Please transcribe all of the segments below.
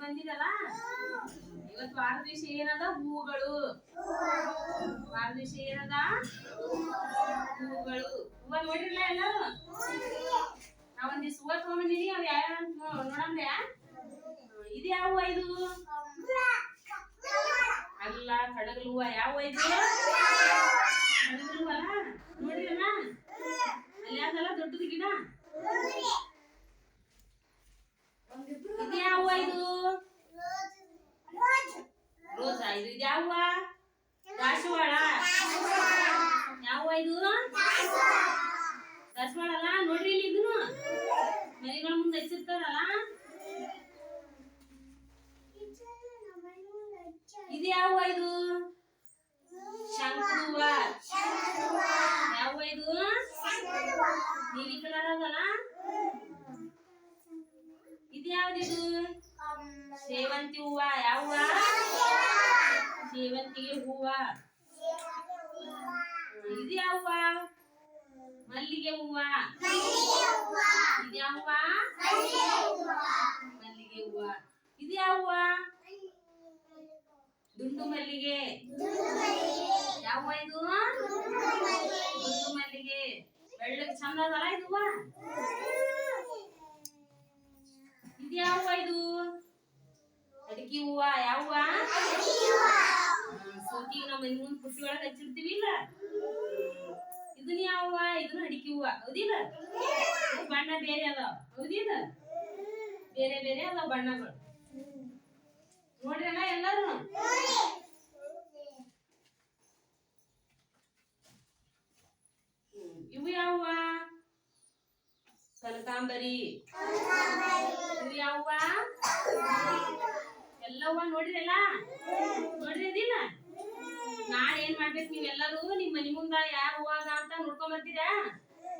ಬಂದಿರಲ್ಲ ಇವತ್ತು ವಾರ ದಿವಸ ಏನದ? ಹೂಗಳು. ವಾರ ದಿವಸ ಏನದ? ಹೂಗಳು. ಹೂವ ನೋಡಿರಲ್ಲ ಎಲ್ಲರೂ? ನಾ ಒಂದಿವ್ಸ ಹೂವ ತಗೊಂಬಂದಿನಿ ಅವ್ ಯಾವ ನೋಡಂದ್ರೆ ಇದು ಯಾವ ಇದು? ಅಲ್ಲ, ಕಡಗಲ್ ಹೂವ ಯಾವ ಇದು? ಕಡಗಲ್ ಹೂವ ಅಲ್ಲ ನೋಡಿರಲ್ಲ? ಅಲ್ಲಿ ಯಾವ್ದಲ್ಲ? ದೊಡ್ಡದು ಗಿಡ ಇದು ಯಾವ ಹೂವ ಇದು ರೋಸಾ ಇದು ಇದು ಯಾವ? ಹೂವ ದಾಸವಾಳ. ಯಾವ ಇದು? ದಾಸವಾಳ ಅಲ್ಲ ನೋಡ್ರಿ ಇಲ್ಲಿ ಇದನ್ನು. ಮನೆಗಳ ಮುಂದೆ ಹಚ್ಚಿರ್ತಾರಲ್ಲ? ಇದು ಯಾವ ಇದು? ಶಂಕದ ಹೂವ ಯಾವ ಇದು? ನೀಲಿ ಕಲರ್ ಅದಲ್ಲ? ಇದು ಯಾವ್ದಿದು ಸೇವಂತಿ ಹೂವ. ಯಾವ ಸೇವಂತಿಗೆ ಹೂವ ಇದು ಯಾವ ಹೂವ ಮಲ್ಲಿಗೆ ಹೂವ ಇದು ಯಾವ ಹೂವ ಮಲ್ಲಿಗೆ ಹೂವ ಇದು ಯಾವ ಹೂವ ದುಂಡು ಮಲ್ಲಿಗೆ ಯಾವ ಹೂವ ಇದು ದುಂಡು ಮಲ್ಲಿಗೆ ಬೆಳ್ಳಗೆ ಚಂದ ಅದಲ್ಲ ಇದು ಹೂವ ಇದು ಯಾವ ಹೂವ ಇದು ಅಡಿಕೆ ಹೂವ ಯಾವ ಹೂವ ಸೋಕಿಗೆ ನಮ್ಮ ಮನೆ ಮುಂದೆ ಪುಟ್ಟಿ ಒಳಗೆ ಹಚ್ಚಿರ್ತೀವಿ ಇಲ್ಲ ಇದನ್ನ ಯಾವ ಇದನ್ ಇದನ್ನ ಅಡಿಕೆ ಹೂವ. ಹೌದಿಲ್ಲ? ಬಣ್ಣ ಬೇರೆ ಅದಾವ. ಹೌದಿಲ್ಲ? ಬೇರೆ ಬೇರೆ ಅದಾವ ಬಣ್ಣಗಳು. ನೋಡ್ರಲ್ಲ ಎಲ್ಲರೂ? ಎಲ್ಲಾರು ಇವು ಯಾವ ಕನಕಾಂಬರಿ. ಇವು ಯಾವ ಹೂವ ಎಲ್ಲ ಹೂವ ನೋಡಿರಲ್ಲ? ನೋಡ್ರಿ ಏನ್ ಮಾಡ್ಬೇಕು ನೀವೆಲ್ಲರೂ ನಿಮ್ ಮನಿ ಮುಂದ ಯಾವ ಹೂವ ಅಂತ ನೋಡ್ಕೊಂಡ್ ಬರ್ತೀರಾ?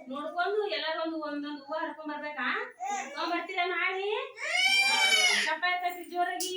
ನೋಡ್ಕೊಂಡು ಎಲ್ಲರೂ ಒಂದು ಒಂದೊಂದು ಹೂವ ಹರ್ಕೊಂಡ್ ಬರ್ಬೇಕಾ? ಬರ್ತೀರಾ ನಾಳೆ? ಚಪ್ಪ ಜೋರಾಗಿ.